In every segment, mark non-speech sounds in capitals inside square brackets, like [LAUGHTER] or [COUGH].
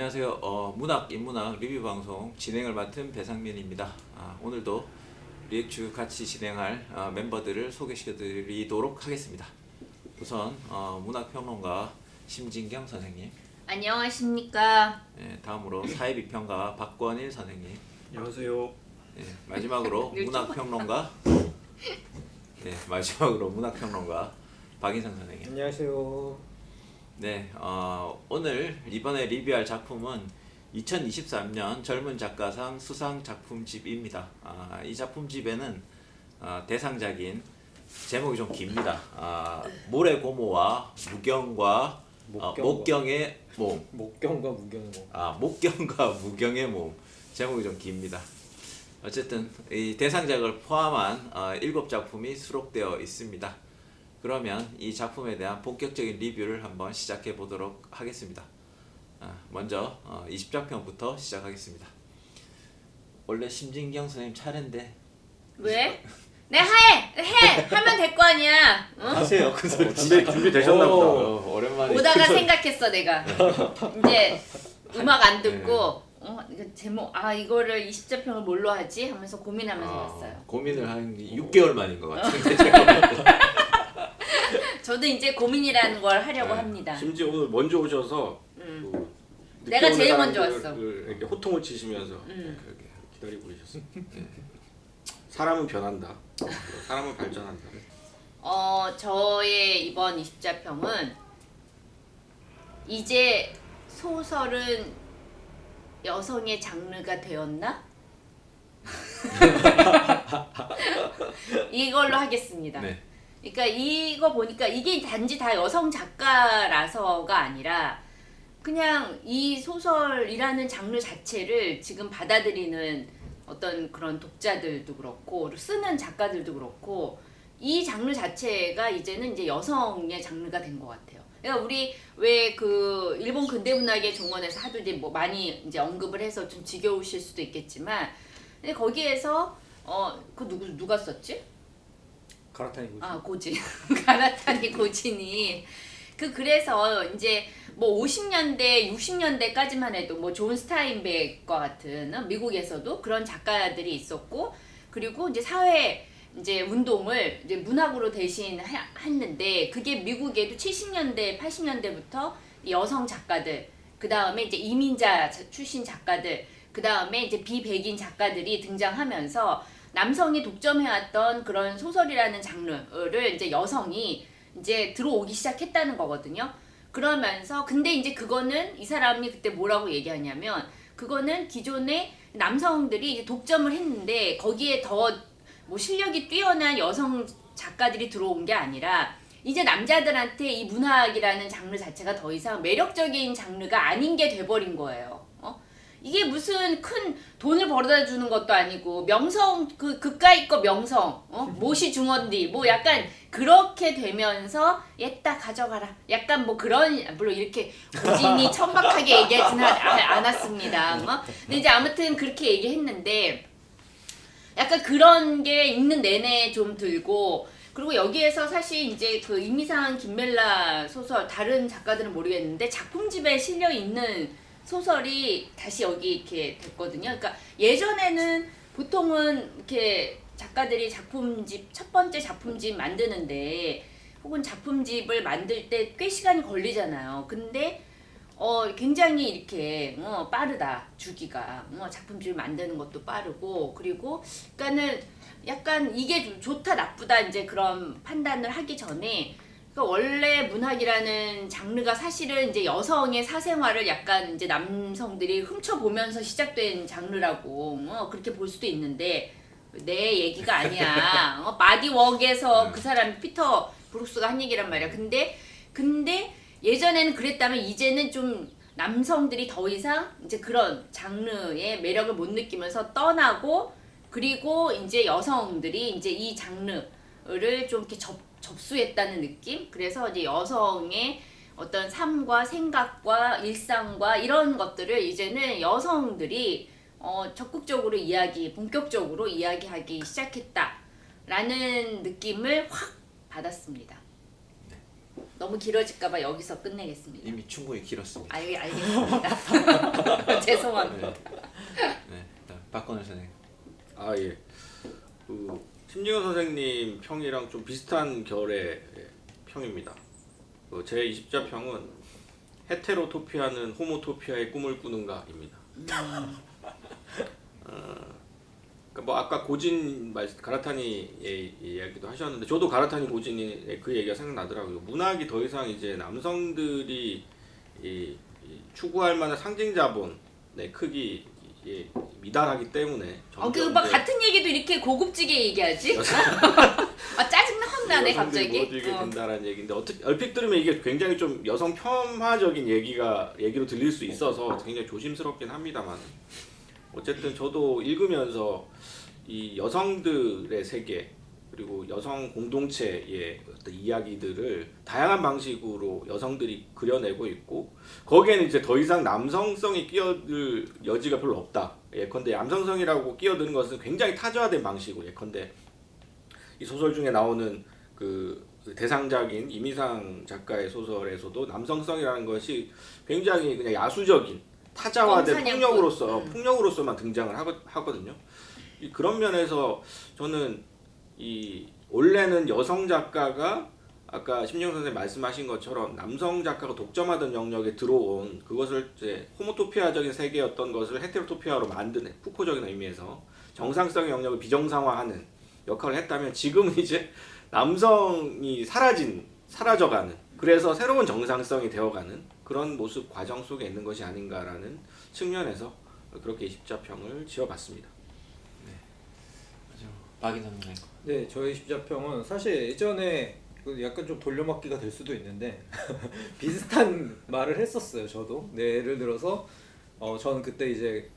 안녕하세요. 어, 문학 인문학 리뷰 방송 진행을 맡은 배상민입니다. 아, 오늘도 리액추 같이 진행할 어, 멤버들을 소개시켜드리도록 하겠습니다. 우선 어, 문학 평론가 심진경 선생님, 안녕하십니까. 예, 다음으로 사회비평가 박권일 선생님, 안녕하세요. 예, 마지막으로 [LAUGHS] 늘 문학 평론가, 네, 마지막으로 문학 평론가 박인성 선생님. 안녕하세요. 네, 어, 오늘 이번에 리뷰할 작품은 2023년 젊은 작가상 수상 작품집입니다. 아, 이 작품집에는 아, 대상작인 제목이 좀 깁니다. 아, 모래 고모와 무경과 어, 목경과. 목경의 몸. 목경과 무경모. 아, 목경과 [LAUGHS] 무경의 몸. 제목이 좀 깁니다. 어쨌든 이 대상작을 포함한 어, 일곱 작품이 수록되어 있습니다. 그러면 이 작품에 대한 본격적인 리뷰를 한번 시작해 보도록 하겠습니다. 아, 먼저 어, 20작품부터 시작하겠습니다. 원래 심진경 선생님 차례인데 왜? 내 하해! 해! 하면 될 거 아니야. 어? 하세요 그 소리. 준비 준비 되셨나 보다. 어, 오랜만에 오다가. 생각했어 내가. 이제 음악 안 듣고 어 이거 제목 아 이거를 20자평을 뭘로 하지 하면서 고민하면서 아, 왔어요. 고민을 한게 6개월 만인 것 같은데 [LAUGHS] 제가 저도 이제 고민이라는 걸 하려고 네. 합니다. 심지어 오늘 먼저 오셔서 음. 그 늦게 내가 오는 제일 먼저 사람들을 왔어. 이렇게 호통을 치시면서 음. 그렇게 기다리고 계셨어요. 사람은 변한다. 사람은 발전한다. 어 저의 이번 20자평은 이제 소설은 여성의 장르가 되었나? [LAUGHS] 이걸로 하겠습니다. 네. 그러니까 이거 보니까 이게 단지 다 여성 작가라서가 아니라 그냥 이 소설이라는 장르 자체를 지금 받아들이는 어떤 그런 독자들도 그렇고 쓰는 작가들도 그렇고 이 장르 자체가 이제는 이제 여성의 장르가 된 것 같아요. 그러니까 우리 왜 그 일본 근대 문학의 종원에서 하도 이제 뭐 많이 이제 언급을 해서 좀 지겨우실 수도 있겠지만 근데 거기에서 어 그 누구 누가 썼지? 가라타니 고지. 아 고진 가라타니 고진이 그 그래서 이제 뭐 50년대 60년대까지만 해도 뭐 존 스타인백과 같은 어, 미국에서도 그런 작가들이 있었고 그리고 이제 사회 이제 운동을 이제 문학으로 대신 하- 했는데 그게 미국에도 70년대 80년대부터 여성 작가들 그 다음에 이제 이민자 자- 출신 작가들 그 다음에 이제 비백인 작가들이 등장하면서 남성이 독점해왔던 그런 소설이라는 장르를 이제 여성이 이제 들어오기 시작했다는 거거든요. 그러면서 근데 이제 그거는 이 사람이 그때 뭐라고 얘기하냐면 그거는 기존에 남성들이 이제 독점을 했는데 거기에 더 뭐 실력이 뛰어난 여성 작가들이 들어온 게 아니라 이제 남자들한테 이 문학이라는 장르 자체가 더 이상 매력적인 장르가 아닌 게 돼버린 거예요. 어? 이게 무슨 큰 돈을 벌어다 주는 것도 아니고 명성 그 그까이 거 명성 어? 모시 중원디 뭐 약간 그렇게 되면서 얘딱 가져가라 약간 뭐 그런 물론 이렇게 고진이 [LAUGHS] 천박하게 얘기하지는 않- 않았습니다 어? 근데 이제 아무튼 그렇게 얘기했는데 약간 그런 게 읽는 내내 좀 들고 그리고 여기에서 사실 이제 그 이미상 김멜라 소설 다른 작가들은 모르겠는데 작품집에 실려 있는 소설이 다시 여기 이렇게 됐거든요. 그러니까 예전에는 보통은 이렇게 작가들이 작품집 첫 번째 작품집 만드는데 혹은 작품집을 만들 때 꽤 시간이 걸리잖아요. 근데 어 굉장히 이렇게 어 빠르다 주기가 어 작품집을 만드는 것도 빠르고 그리고 그러니까는 약간 이게 좀 좋다 나쁘다 이제 그런 판단을 하기 전에 그러니까 원래 문학이라는 장르가 사실은 이제 여성의 사생활을 약간 이제 남성들이 훔쳐보면서 시작된 장르라고 어 그렇게 볼 수도 있는데 내 얘기가 아니야. [LAUGHS] 어 마디 웍에서 그 사람 피터 브룩스가 한 얘기란 말이야. 근데 근데 예전에는 그랬다면 이제는 좀 남성들이 더 이상 이제 그런 장르의 매력을 못 느끼면서 떠나고 그리고 이제 여성들이 이제 이 장르를 좀 이렇게 접, 접수했다는 느낌? 그래서 이제 여성의 어떤 삶과 생각과 일상과 이런 것들을 이제는 여성들이 어, 적극적으로 이야기, 본격적으로 이야기하기 시작했다라는 느낌을 확 받았습니다. 너무 길어질까봐 여기서 끝내겠습니다. 이미 충분히 길었습니다. 알, 알겠습니다. [LAUGHS] 죄송합니다. 네. 네. 박건우 선생님. 아 예. 그 심지현 선생님 평이랑 좀 비슷한 결의 평입니다. 그 제 20자 평은 헤테로토피아는 호모토피아의 꿈을 꾸는가입니다. [LAUGHS] 어, 그러니까 뭐 아까 고진 말 가라타니의 이야기도 하셨는데 저도 가라타니 고진이 그 얘기가 생각나더라고요. 문학이 더 이상 이제 남성들이 이, 이 추구할 만한 상징 자본의 크기 에 미달하기 때문에 어, 그막 이제 같은 얘기도 이렇게 고급지게 얘기하지? 아 [LAUGHS] 짜증나 확 나네 갑자기. 모아지게 어. 된다라는 얘기인데 어떻게 얼핏 들으면 이게 굉장히 좀 여성 폄하적인 얘기가 얘기로 들릴 수 있어서 굉장히 조심스럽긴 합니다만 어쨌든 저도 읽으면서 이 여성들의 세계 그리고 여성 공동체의 어떤 이야기들을 다양한 방식으로 여성들이 그려내고 있고 거기에는 이제 더 이상 남성성이 끼어들 여지가 별로 없다. 예컨대 남성성이라고 끼어드는 것은 굉장히 타저화된 방식으로 예컨대 이 소설 중에 나오는 그 대상작인 이미상 작가의 소설에서도 남성성이라는 것이 굉장히 그냥 야수적인 타자화된. 폭력으로서 음. 폭력으로서만 등장을 하거, 하거든요. 이 그런 면에서 저는 이 원래는 여성 작가가 아까 심영 선생님 말씀하신 것처럼 남성 작가가 독점하던 영역에 들어온 그것을 이제 호모토피아적인 세계였던 것을 헤테로토피아로 만드는 푸코적인 의미에서 정상성의 영역을 비정상화하는 역할을 했다면 지금은 이제 남성이 사라진 사라져가는 그래서 새로운 정상성이 되어가는 그런 모습 과정 속에 있는 것이 아닌가라는 측면에서 그렇게 20자평을 지어봤습니다. 박인선 선생님. 네, 저희 십자평은 사실 예전에 그 약간 좀 돌려막기가 될 수도 있는데 [LAUGHS] 비슷한 말을 했었어요. 저도. 네, 예를 들어서 어 저는 그때 이제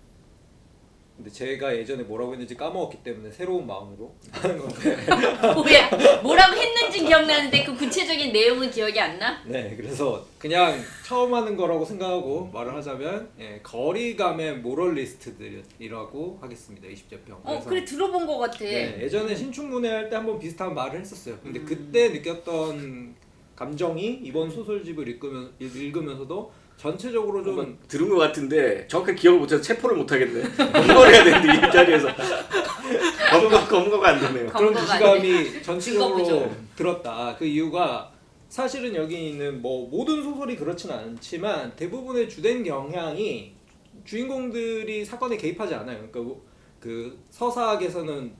근데 제가 예전에 뭐라고 했는지 까먹었기 때문에 새로운 마음으로 [LAUGHS] 하는 건데 [LAUGHS] 뭐야 뭐라고 했는지 기억나는데 그 구체적인 내용은 기억이 안 나? 네, 그래서 그냥 처음 하는 거라고 생각하고 말을 하자면 예, 거리감의 모럴리스트들이라고 하겠습니다. 20자평. 어 그래 들어본 것 같아. 네, 예전에 신춘문예 할 때 한번 비슷한 말을 했었어요. 근데 그때 느꼈던 감정이 이번 소설집을 읽으면, 읽으면서도 전체적으로 좀 들은 것 같은데 정확하게 기억을 못해서 체포를 못 하겠네. 검거를 해야 되는데 이 자리에서 [LAUGHS] 검거 검거가 안 되네요. 그런 기감이 전체적으로 들었다. 그 이유가 사실은 여기 있는 뭐 모든 소설이 그렇지는 않지만 대부분의 주된 영향이 주인공들이 사건에 개입하지 않아요. 그러니까 뭐그 서사학에서는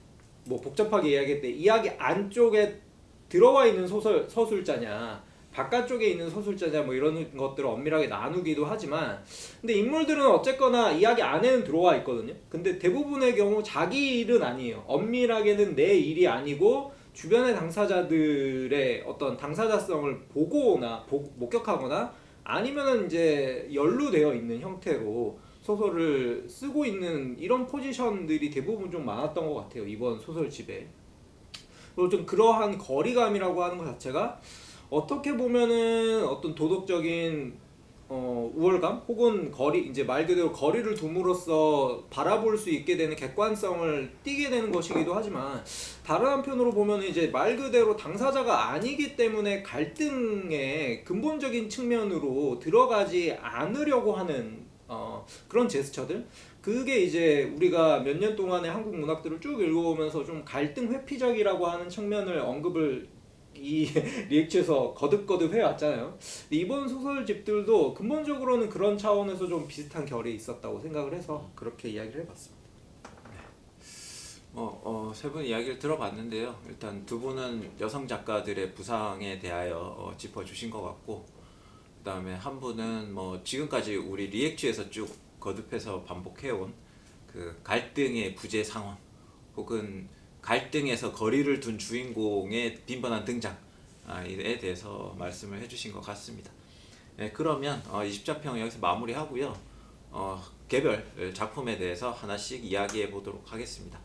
뭐 복잡하게 이야기할 때 이야기 안쪽에 들어와 있는 소설 서술자냐 바깥쪽에 있는 서술자냐 뭐 이런 것들을 엄밀하게 나누기도 하지만 근데 인물들은 어쨌거나 이야기 안에는 들어와 있거든요. 근데 대부분의 경우 자기 일은 아니에요. 엄밀하게는 내 일이 아니고 주변의 당사자들의 어떤 당사자성을 보거나 보- 목격하거나 아니면은 이제 연루되어 있는 형태로 소설을 쓰고 있는 이런 포지션들이 대부분 좀 많았던 것 같아요 이번 소설집에 그리고 좀 그러한 거리감이라고 하는 것 자체가 어떻게 보면은 어떤 도덕적인 어, 우월감 혹은 거리 이제 말 그대로 거리를 둠으로써 바라볼 수 있게 되는 객관성을 띠게 되는 것이기도 하지만 다른 한편으로 보면 이제 말 그대로 당사자가 아니기 때문에 갈등의 근본적인 측면으로 들어가지 않으려고 하는 어, 그런 제스처들. 그게 이제 우리가 몇 년 동안의 한국 문학들을 쭉 읽어오면서 좀 갈등 회피적이라고 하는 측면을 언급을 이 [LAUGHS] 리액츠에서 거듭거듭 해왔잖아요. 이번 소설집들도 근본적으로는 그런 차원에서 좀 비슷한 결이 있었다고 생각을 해서 그렇게 이야기를 해봤습니다. 뭐, 어, 세 분 이야기를 들어봤는데요. 일단 두 분은 여성 작가들의 부상에 대하여 어, 짚어주신 것 같고, 그 다음에 한 분은 뭐 지금까지 우리 리액주에서 쭉 거듭해서 반복해온 그 갈등의 부재 상황, 혹은 갈등에서 거리를 둔 주인공의 빈번한 등장, 아, 대해서 말씀을 해주신 것 같습니다. 네, 그러면 어, 20자평 여기서 마무리하고요. 어, 개별 작품에 대해서 하나씩 이야기해 보도록 하겠습니다.